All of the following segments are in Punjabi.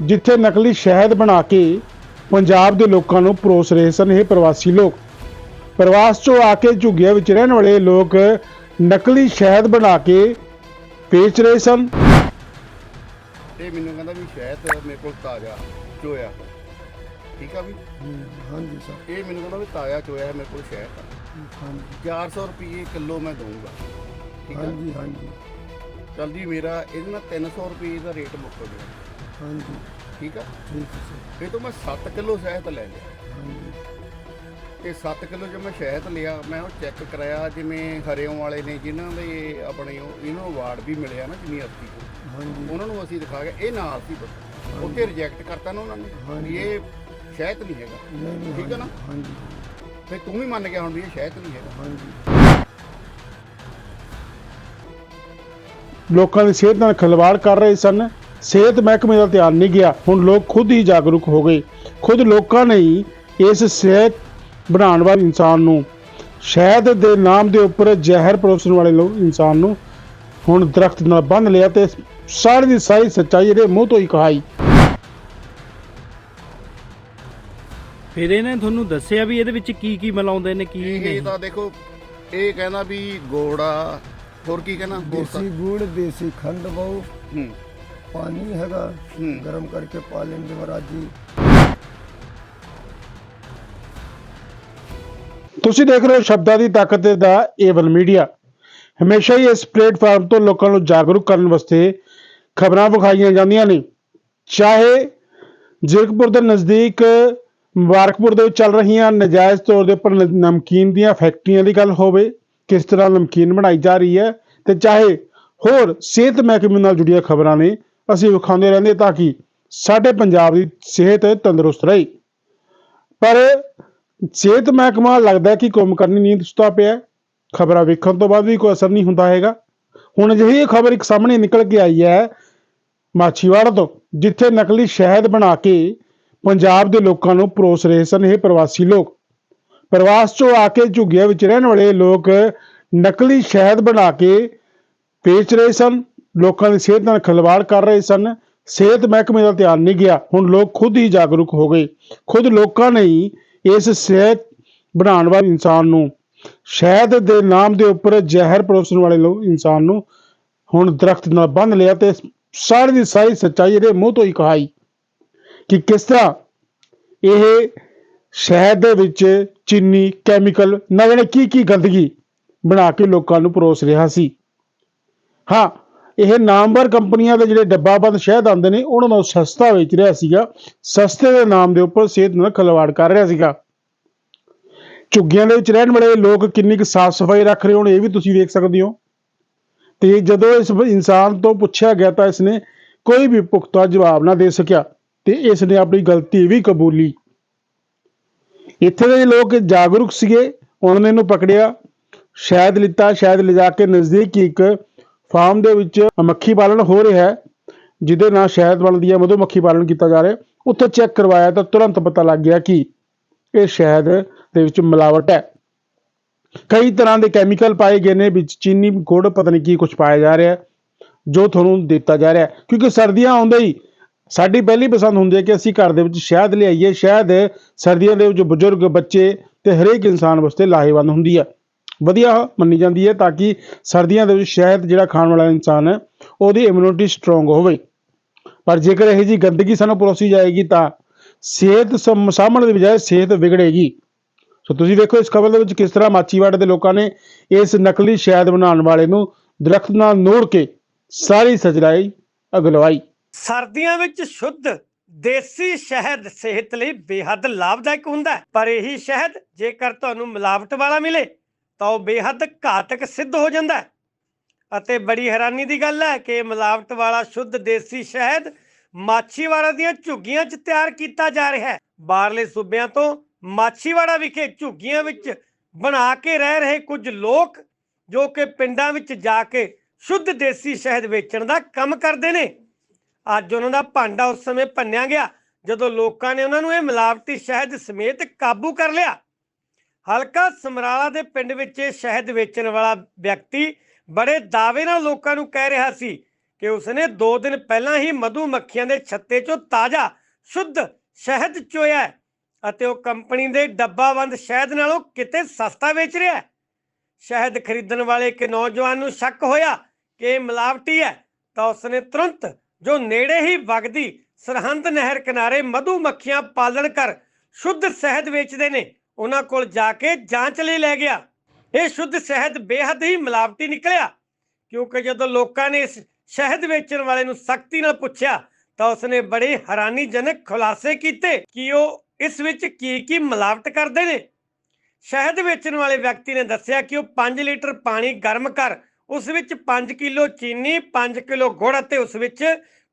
ਜਿੱਥੇ ਨਕਲੀ ਸ਼ਹਿਦ ਬਣਾ ਕੇ ਪੰਜਾਬ ਦੇ ਲੋਕਾਂ ਨੂੰ ਪਰੋਸ ਰਹੇ ਸਨ ਇਹ ਪ੍ਰਵਾਸੀ ਲੋਕ। ਪ੍ਰਵਾਸ ਤੋਂ ਆ ਕੇ ਝੁੱਗੀਆਂ ਵਿੱਚ ਰਹਿਣ ਵਾਲੇ ਲੋਕ ਨਕਲੀ ਸ਼ਹਿਦ ਬਣਾ ਕੇ ਵੇਚ ਰਹੇ ਸਨ। ਇਹ ਮੈਨੂੰ ਕਹਿੰਦਾ ਵੀ ਸ਼ਹਿਦ ਮੇਰੇ ਕੋਲ ਤਾਜ਼ਾ ਚੋਇਆ। ਠੀਕ ਆ ਵੀ? ਹਾਂਜੀ ਸਰ। ਇਹ ਮੈਨੂੰ ਕਹਿੰਦਾ ਵੀ ਤਾਜ਼ਾ ਚੋਇਆ ਹੈ ਮੇਰੇ ਕੋਲ ਸ਼ਹਿਦ ਹਾਂਜੀ। 400 ਰੁਪਏ ਕਿਲੋ ਮੈਂ ਦਊਂਗਾ। ਠੀਕ ਆ? ਹਾਂਜੀ ਹਾਂਜੀ। ਚੱਲ ਜੀ ਮੇਰਾ ਇਹਦੇ ਨਾਲ 300 ਰੁਪਏ ਦਾ ਰੇਟ ਮੁੱਕ ਗਿਆ। ਹਾਂਜੀ। ਠੀਕ ਆ? ਹੈ ਸਰ। ਇਹ ਤੋਂ ਮੈਂ 7 ਕਿਲੋ ਸ਼ਹਿਦ ਲੈ ਲਿਆ। ਹਾਂਜੀ। ਇਹ 7 ਕਿਲੋ ਜੇ ਮੈਂ ਸ਼ਹਿਦ ਲਿਆ ਮੈਂ ਉਹ ਚੈੱਕ ਕਰਾਇਆ ਜਿਵੇਂ ਹਰਿਓਂ ਵਾਲੇ ਨੇ ਜਿਨ੍ਹਾਂ ਦੇ ਆਪਣੇ ਉਹ- ਇਹਨਾਂ ਨੂੰ ਅਵਾਰਡ ਵੀ ਮਿਲਿਆ ਨਾ ਯੂਨੀਵਰਸਿਟੀ ਤੋਂ ਹਾਂਜੀ। ਉਹਨਾਂ ਨੂੰ ਅਸੀਂ ਦਿਖਾ ਕੇ ਇਹ ਨਾਲ ਸੀ ਬਸ। ਉੱਥੇ ਰਿਜੈਕਟ ਕਰਤਾ ਨਾ ਉਹਨਾਂ ਨੇ ਵੀ ਹਾਂਜੀ। ਇਹ ਸ਼ਹਿਦ ਨਹੀਂ ਹੈਗਾ। ਨਹੀਂ ਨਹੀਂ ਠੀਕ ਹੈ ਨਾ? ਹਾਂਜੀ। ਫੇ ਤੂੰ ਵੀ ਮੰਨ ਗਿਆ ਹੁਣ ਵੀ ਇਹ ਸ਼ਹਿਦ ਨਹੀਂ ਹੈਗਾ। ਹਾਂਜੀ। ਲੋਕਾਂ ਦੀ ਸਿਹਤ ਨਾਲ ਖਿਲਵਾੜ ਕਰ ਰਹੇ ਸਨ। ਸਿਹਤ ਮਹਿਕਮੇ ਦਾ ਧਿਆਨ ਨਹੀਂ ਗਿਆ ਹੁਣ ਲੋਕ ਖੁਦ ਹੀ ਜਾਗਰੂਕ ਹੋ ਗਏ। ਖੁਦ ਲੋਕਾਂ ਨੇ ਹੀ ਇਸ ਸਿਹਤ ਬਣਾਉਣ ਵਾਲੇ ਇਨਸਾਨ ਨੂੰ ਸ਼ਹਿਦ ਦੇ ਨਾਮ ਦੇ ਉੱਪਰ ਜ਼ਹਿਰ ਪਰੋਸਣ ਵਾਲੇ ਲੋਕ ਇਨਸਾਨ ਨੂੰ ਹੁਣ ਦਰਖਤ ਨਾਲ ਬੰਨ ਲਿਆ ਤੇ ਸਾਰੀ ਦੀ ਸਾਰੀ ਸੱਚਾਈ ਇਹਦੇ ਮੂੰਹ ਤੋਂ ਹੀ ਕਹਾਈ। ਫਿਰ ਇਹਨੇ ਤੁਹਾਨੂੰ ਦੱਸਿਆ ਵੀ ਇਹਦੇ ਵਿੱਚ ਕੀ ਕੀ ਮਿਲਾਉਂਦੇ ਨੇ ਕੀ ਇਹ ਨਹੀਂ? ਤਾਂ ਦੇਖੋ ਇਹ ਕਹਿੰਦਾ ਵੀ ਗੋੜਾ ਹੋਰ ਕੀ ਕਹਿੰਦਾ ਦੇਸੀ ਗੁੜ ਦੇਸੀ ਖੰਡ ਬਹੁ। ਹੂੰ। ਪਾਣੀ ਹੈਗਾ। ਹੂੰ। ਗਰਮ ਕਰਕੇ ਪਾ ਲੈਂਦੇ ਮਹਾਰਾਜ ਜੀ ਤੁਸੀਂ ਦੇਖ ਰਹੇ ਹੋ ਸ਼ਬਦਾਂ ਦੀ ਤਾਕਤ ਦਾ ਏਵਨ ਮੀਡੀਆ। ਹਮੇਸ਼ਾ ਹੀ ਇਸ ਪਲੇਟਫਾਰਮ ਤੋਂ ਲੋਕਾਂ ਨੂੰ ਜਾਗਰੂਕ ਕਰਨ ਵਾਸਤੇ ਖਬਰਾਂ ਵਿਖਾਈਆਂ ਜਾਂਦੀਆਂ ਨੇ। ਚਾਹੇ ਜ਼ਿਰਕਪੁਰ ਦੇ ਨਜ਼ਦੀਕ ਮੁਬਾਰਕਪੁਰ ਦੇ ਵਿੱਚ ਚੱਲ ਰਹੀਆਂ ਨਜਾਇਜ਼ ਤੌਰ ਦੇ ਉੱਪਰ ਨਮਕੀਨ ਦੀਆਂ ਫੈਕਟਰੀਆਂ ਦੀ ਗੱਲ ਹੋਵੇ ਕਿਸ ਤਰ੍ਹਾਂ ਨਮਕੀਨ ਬਣਾਈ ਜਾ ਰਹੀ ਹੈ ਤੇ ਚਾਹੇ ਹੋਰ ਸਿਹਤ ਮਹਿਕਮੇ ਨਾਲ ਜੁੜੀਆਂ ਖਬਰਾਂ ਨੇ ਅਸੀਂ ਵਿਖਾਉਂਦੇ ਰਹਿੰਦੇ ਤਾਂ ਕਿ ਸਾਡੇ ਪੰਜਾਬ ਦੀ ਸਿਹਤ ਤੰਦਰੁਸਤ ਰਹੇ। ਪਰ ਸਿਹਤ ਮਹਿਕਮਾ ਲੱਗਦਾ ਕਿ ਕੰਮ ਕਰਨੀ ਨੀਂਦ ਸੁੱਤਾ ਪਿਆ ਖਬਰਾਂ ਵੇਖਣ ਤੋਂ ਬਾਅਦ ਵੀ ਕੋਈ ਅਸਰ ਨਹੀਂ ਹੁੰਦਾ ਹੈਗਾ। ਹੁਣ ਅਜਿਹੀ ਖਬਰ ਇੱਕ ਸਾਹਮਣੇ ਨਿਕਲ ਕੇ ਆਈ ਹੈ ਮਾਛੀਵਾੜਾ ਤੋਂ, ਜਿੱਥੇ ਨਕਲੀ ਸ਼ਹਿਦ ਬਣਾ ਕੇ ਪੰਜਾਬ ਦੇ ਲੋਕਾਂ ਨੂੰ ਪਰੋਸ ਰਹੇ ਸਨ ਇਹ ਪ੍ਰਵਾਸੀ ਲੋਕ। ਪ੍ਰਵਾਸ ਚੋਂ ਆ ਕੇ ਝੁੱਗੀਆਂ ਵਿੱਚ ਰਹਿਣ ਵਾਲੇ ਲੋਕ ਨਕਲੀ ਸ਼ਹਿਦ ਬਣਾ ਕੇ ਵੇਚ ਰਹੇ ਸਨ। ਲੋਕਾਂ ਦੀ ਸਿਹਤ ਨਾਲ ਖਿਲਵਾੜ ਕਰ ਰਹੇ ਸਨ। ਸਿਹਤ ਮਹਿਕਮੇ ਦਾ ਧਿਆਨ ਨਹੀਂ ਗਿਆ। ਹੁਣ ਲੋਕ ਖੁਦ ਹੀ ਜਾਗਰੂਕ ਹੋ ਗਏ। ਖੁਦ ਲੋਕਾਂ ਨੇ ਹੀ ਇਸ ਸਿਹਤ ਬਣਾਉਣ ਵਾਲੇ ਇਨਸਾਨ ਨੂੰ, ਸ਼ਹਿਦ ਦੇ ਨਾਮ ਦੇ ਉੱਪਰ ਜ਼ਹਿਰ ਪਰੋਸਣ ਵਾਲੇ ਲੋਕ ਇਨਸਾਨ ਨੂੰ ਹੁਣ ਦਰਖਤ ਨਾਲ ਬੰਨ ਲਿਆ ਤੇ ਸਾਰੀ ਦੀ ਸਾਰੀ ਸੱਚਾਈ ਇਹਦੇ ਮੂੰਹ ਤੋਂ ਹੀ ਕਹਾਈ ਕਿ ਕਿਸ ਤਰ੍ਹਾਂ ਇਹ ਸ਼ਹਿਦ ਦੇ ਵਿੱਚ ਚੀਨੀ, ਕੈਮੀਕਲ ਨਾ ਜਾਣੇ ਕੀ ਕੀ ਗੰਦਗੀ ਬਣਾ ਕੇ ਲੋਕਾਂ ਨੂੰ ਪਰੋਸ ਰਿਹਾ ਸੀ। ਹਾਂ ਇਹ ਨਾਮਵਰ ਕੰਪਨੀਆਂ ਦੇ ਜਿਹੜੇ ਡੱਬਾਬੰਦ ਸ਼ਹਿਦ ਆਉਂਦੇ ਨੇ, ਉਹਨਾਂ ਨੂੰ ਸਸਤਾ ਵੇਚ ਰਿਹਾ ਸੀਗਾ। ਸਸਤੇ ਦੇ ਨਾਮ ਦੇ ਉੱਪਰ ਸਿਹਤ ਨਾਲ ਖਿਲਵਾੜ ਕਰ ਰਿਹਾ ਸੀਗਾ। ਝੁੱਗੀਆਂ ਦੇ ਵਿੱਚ ਰਹਿਣ ਵਾਲੇ ਲੋਕ ਕਿੰਨੀ ਕੁ ਸਾਫ਼ ਸਫ਼ਾਈ ਰੱਖ ਰਹੇ ਹੋਣ, ਇਹ ਵੀ ਤੁਸੀਂ ਵੇਖ ਸਕਦੇ ਹੋ। ਤੇ ਜਦੋਂ ਇਸ ਇਨਸਾਨ ਤੋਂ ਪੁੱਛਿਆ ਗਿਆ ਤਾਂ ਇਸਨੇ ਕੋਈ ਵੀ ਪੁਖਤਾ ਜਵਾਬ ਨਾ ਦੇ ਸਕਿਆ ਤੇ ਇਸ ਨੇ ਆਪਣੀ ਗਲਤੀ ਵੀ ਕਬੂਲੀ। ਇੱਥੇ ਦੇ ਲੋਕ ਜਾਗਰੂਕ ਸੀਗੇ, ਉਹਨਾਂ ਨੇ ਇਹਨੂੰ ਪਕੜਿਆ ਸ਼ਾਇਦ ਲਿੱਤਾ ਸ਼ਾਇਦ ਲਿਜਾ ਕੇ ਨਜ਼ਦੀਕ ਇੱਕ ਫਾਰਮ ਦੇ ਵਿੱਚ ਮੱਖੀ ਪਾਲਣ ਹੋ ਰਿਹਾ ਹੈ, ਜਿਹਦੇ ਨਾਲ ਸ਼ਹਿਦ ਬਣਦੀ ਹੈ, ਮਧੂ ਮੱਖੀ ਪਾਲਣ ਕੀਤਾ ਜਾ ਰਿਹਾ ਉੱਥੇ ਚੈੱਕ ਕਰਵਾਇਆ ਤਾਂ ਤੁਰੰਤ ਪਤਾ ਲੱਗ ਗਿਆ ਕਿ ਇਹ ਸ਼ਹਿਦ ਦੇ ਵਿੱਚ ਮਿਲਾਵਟ ਹੈ। ਕਈ ਤਰ੍ਹਾਂ ਦੇ ਕੈਮੀਕਲ ਪਾਏ ਗਏ ਨੇ, ਵਿੱਚ ਚੀਨੀ ਗੁੜ ਪਤਾ ਨਹੀਂ ਕੀ ਕੁਝ ਪਾਇਆ ਜਾ ਰਿਹਾ ਜੋ ਤੁਹਾਨੂੰ ਦਿੱਤਾ ਜਾ ਰਿਹਾ ਕਿਉਂਕਿ ਸਰਦੀਆਂ ਆਉਂਦੇ ਹੀ ਸਾਡੀ ਪਹਿਲੀ ਪਸੰਦ ਹੁੰਦੀ ਹੈ ਕਿ ਅਸੀਂ ਘਰ ਦੇ ਵਿੱਚ ਸ਼ਹਿਦ ਲਿਆਈਏ। ਸ਼ਹਿਦ ਸਰਦੀਆਂ ਦੇ ਵਿੱਚ ਬਜ਼ੁਰਗ ਬੱਚੇ ਤੇ ਹਰੇਕ ਇਨਸਾਨ ਵਾਸਤੇ ਲਾਹੇਵੰਦ ਹੁੰਦੀ ਹੈ। ਵਧੀਆ ਮੰਨੀ ਜਾਂਦੀ ਹੈ ਤਾਂ ਕਿ ਸਰਦੀਆਂ ਦੇ ਵਿੱਚ ਸ਼ਹਿਦ ਜਿਹੜਾ ਖਾਣ ਵਾਲਾ ਇਨਸਾਨ ਹੈ, ਉਹਦੀ ਇਮਿਊਨਿਟੀ ਸਟਰੋਂਗ ਹੋਵੇ। ਪਰ ਜੇਕਰ ਇਹ ਜੀ ਗੰਦਗੀ ਸਾਨੂੰ ਪਰੋਸੀ ਜਾਏਗੀ ਤਾਂ ਸਿਹਤ ਸਮ- ਦੀ ਬਜਾਏ ਸਿਹਤ ਵਿਗੜੇਗੀ। ਸੋ ਤੁਸੀਂ ਵੇਖੋ ਇਸ ਖਬਰ ਦੇ ਵਿੱਚ ਕਿਸ ਤਰ੍ਹਾਂ ਮਾਚੀਵਾੜੇ ਦੇ ਲੋਕਾਂ ਨੇ ਇਸ ਨਕਲੀ ਸ਼ਹਿਦ ਬਣਾਉਣ ਵਾਲੇ ਨੂੰ ਦਰਖਤ ਨਾਲ ਨੋੜ ਕੇ ਸਾਰੀ ਸਜਰਾਈ ਅਗਲਵਾਈ। ਸਰਦੀਆਂ ਵਿੱਚ ਸ਼ੁੱਧ ਦੇਸੀ ਸ਼ਹਿਦ ਸਿਹਤ ਲਈ ਬੇਹੱਦ ਲਾਭਦਾਇਕ ਹੁੰਦਾ ਹੈ। ਪਰ ਇਹੀ ਸ਼ਹਿਦ ਜੇਕਰ ਤੁਹਾਨੂੰ ਮਿਲਾਵਟ ਵਾਲਾ ਮਿਲੇ ਤਾਂ ਉਹ ਬੇਹੱਦ ਘਾਤਕ ਸਿੱਧ ਹੋ ਜਾਂਦਾ ਹੈ। ਅਤੇ ਬੜੀ ਹੈਰਾਨੀ ਦੀ ਗੱਲ ਹੈ ਕਿ ਇਹ ਮਿਲਾਵਟ ਵਾਲਾ ਸ਼ੁੱਧ ਦੇਸੀ ਸ਼ਹਿਦ ਮਾਛੀਵਾੜਾ ਦੀਆਂ ਝੁੱਗੀਆਂ 'ਚ ਤਿਆਰ ਕੀਤਾ ਜਾ ਰਿਹਾ ਹੈ। ਬਾਹਰਲੇ ਸੂਬਿਆਂ ਤੋਂ ਮਾਛੀਵਾੜਾ ਵਿਖੇ ਝੁੱਗੀਆਂ ਵਿੱਚ ਬਣਾ ਕੇ ਰਹਿ ਰਹੇ ਕੁਝ ਲੋਕ, ਜੋ ਕਿ ਪਿੰਡਾਂ ਵਿੱਚ ਜਾ ਕੇ ਸ਼ੁੱਧ ਦੇਸੀ ਸ਼ਹਿਦ ਵੇਚਣ ਦਾ ਕੰਮ ਕਰਦੇ ਨੇ। ਅੱਜ ਉਹਨਾਂ ਦਾ ਭਾਂਡਾ ਉਸ ਸਮੇਂ ਭੰਨਿਆ ਗਿਆ, ਜਦੋਂ ਲੋਕਾਂ ਨੇ ਉਹਨਾਂ ਨੂੰ ਇਹ ਮਿਲਾਵਟੀ ਸ਼ਹਿਦ ਸਮੇਤ ਕਾਬੂ ਕਰ ਲਿਆ। ਹਲਕਾ ਸਮਰਾਲਾ ਦੇ ਪਿੰਡ ਵਿੱਚ ਸ਼ਹਿਦ ਵੇਚਣ ਵਾਲਾ ਵਿਅਕਤੀ ਬੜੇ ਦਾਅਵੇ ਨਾਲ ਲੋਕਾਂ ਨੂੰ ਕਹਿ ਰਿਹਾ ਸੀ ਕਿ ਉਸਨੇ 2 ਦਿਨ ਪਹਿਲਾਂ ਹੀ ਮਧੂ ਮੱਖੀਆਂ ਦੇ ਛੱਤੇ 'ਚੋਂ ਤਾਜ਼ਾ, ਸ਼ੁੱਧ ਸ਼ਹਿਦ ਚੋਇਆ ਹੈ ਅਤੇ ਉਹ ਕੰਪਨੀ ਦੇ ਡੱਬਾਬੰਦ ਸ਼ਹਿਦ ਨਾਲੋਂ ਕਿਤੇ ਸਸਤਾ ਵੇਚ ਰਿਹਾ ਹੈ। ਸ਼ਹਿਦ ਖਰੀਦਣ ਵਾਲੇ ਇੱਕ ਨੌਜਵਾਨ ਨੂੰ ਸ਼ੱਕ ਹੋਇਆ ਕਿ ਇਹ ਮਿਲਾਵਟੀ ਹੈ ਤਾਂ ਉਸਨੇ ਤੁਰੰਤ ਜੋ ਨੇੜੇ ਹੀ ਵਗਦੀ ਸਰਹੰਦ ਨਹਿਰ ਕਿਨਾਰੇ ਮਧੂ ਮੱਖੀਆਂ ਪਾਲਣ ਕਰ ਸ਼ੁੱਧ ਸ਼ਹਿਦ ਵੇਚਦੇ ਨੇ। ਉਹਨਾਂ ਕੋਲ ਜਾ ਕੇ ਜਾਂਚ ਲਈ ਲੈ ਗਿਆ। ਇਹ ਸ਼ੁੱਧ ਸ਼ਹਿਦ ਬੇਹੱਦ ਹੀ ਮਿਲਾਵਟੀ ਨਿਕਲਿਆ। ਕਿਉਂਕਿ ਜਦੋਂ ਲੋਕਾਂ ਨੇ ਇਸ ਸ਼ਹਿਦ ਵੇਚਣ ਵਾਲੇ ਨੂੰ ਸਖਤੀ ਨਾਲ ਪੁੱਛਿਆ, ਤਾਂ ਉਸਨੇ ਬੜੇ ਹੈਰਾਨੀਜਨਕ ਖੁਲਾਸੇ ਕੀਤੇ ਕਿ ਉਹ ਇਸ ਵਿੱਚ ਕੀ ਕੀ ਮਿਲਾਵਟ ਕਰਦੇ ਨੇ। ਸ਼ਹਿਦ ਵੇਚਣ ਵਾਲੇ ਵਿਅਕਤੀ ਨੇ ਦੱਸਿਆ ਕਿ ਉਹ 5 ਲੀਟਰ ਪਾਣੀ ਗਰਮ ਕਰ ਉਸ ਵਿੱਚ 5 ਕਿਲੋ ਚੀਨੀ 5 ਕਿਲੋ ਗੁੜ ਅਤੇ ਉਸ ਵਿੱਚ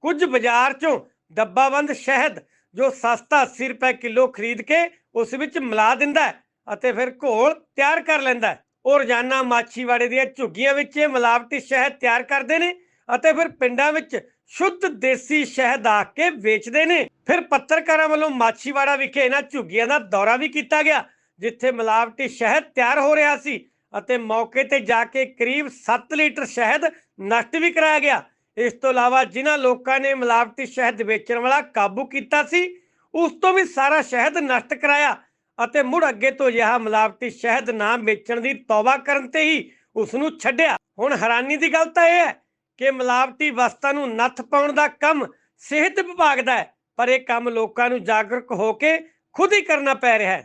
ਕੁਝ ਬਾਜ਼ਾਰ ਚੋਂ ਡੱਬਾਬੰਦ ਸ਼ਹਿਦ ਜੋ ਸਸਤਾ 80 ਰੁਪਏ ਕਿਲੋ ਖਰੀਦ ਕੇ ਉਸ ਵਿੱਚ ਮਿਲਾ ਦਿੰਦਾ ਅਤੇ ਫਿਰ ਘੋਲ ਤਿਆਰ ਕਰ ਲੈਂਦਾ ਉਹ ਰੋਜ਼ਾਨਾ ਮਾਛੀਵਾੜੇ ਦੀਆਂ ਝੁੱਗੀਆਂ ਵਿੱਚ ਇਹ ਮਿਲਾਵਟੀ ਸ਼ਹਿਦ ਤਿਆਰ ਕਰਦੇ ਨੇ ਅਤੇ ਫਿਰ ਪਿੰਡਾਂ ਵਿੱਚ ਸ਼ੁੱਧ ਦੇਸੀ ਸ਼ਹਿਦ ਆ ਕੇ ਵੇਚਦੇ ਨੇ। ਫਿਰ ਪੱਤਰਕਾਰਾਂ ਵੱਲੋਂ ਮਾਛੀਵਾੜਾ ਵਿਖੇ ਇਹਨਾਂ ਝੁੱਗੀਆਂ ਦਾ ਦੌਰਾ ਵੀ ਕੀਤਾ ਗਿਆ, ਜਿੱਥੇ ਮਿਲਾਵਟੀ ਸ਼ਹਿਦ ਤਿਆਰ ਹੋ ਰਿਹਾ ਸੀ ਅਤੇ ਮੌਕੇ ਤੇ ਜਾ ਕੇ ਕਰੀਬ 7 ਲੀਟਰ ਸ਼ਹਿਦ ਨਸ਼ਟ ਵੀ ਕਰਾਇਆ ਗਿਆ। ਇਸ ਤੋਂ ਇਲਾਵਾ ਜਿਨ੍ਹਾਂ ਲੋਕਾਂ ਨੇ ਮਿਲਾਵਟੀ ਸ਼ਹਿਦ ਵੇਚਣ ਵਾਲਾ ਕਾਬੂ ਕੀਤਾ ਸੀ, ਉਸ ਤੋਂ ਵੀ ਸਾਰਾ ਸ਼ਹਿਦ ਨਸ਼ਟ ਕਰਾਇਆ ਅਤੇ ਮੁੜ ਅੱਗੇ ਤੋਂ ਅਜਿਹਾ ਮਿਲਾਵਟੀ ਸ਼ਹਿਦ ਨਾ ਵੇਚਣ ਦੀ ਤੌਬਾ ਕਰਨ ਤੇ ਹੀ ਉਸ ਨੂੰ ਛੱਡਿਆ। ਹੁਣ ਹੈਰਾਨੀ ਦੀ ਗੱਲ ਤਾਂ ਇਹ ਹੈ ਕਿ ਮਿਲਾਵਟੀ ਵਸਤਾਂ ਨੂੰ ਨੱਥ ਪਾਉਣ ਦਾ ਕੰਮ ਸਿਹਤ ਵਿਭਾਗ ਦਾ ਹੈ, ਪਰ ਇਹ ਕੰਮ ਲੋਕਾਂ ਨੂੰ ਜਾਗਰੂਕ ਹੋ ਕੇ ਖੁਦ ਹੀ ਕਰਨਾ ਪੈ ਰਿਹਾ ਹੈ।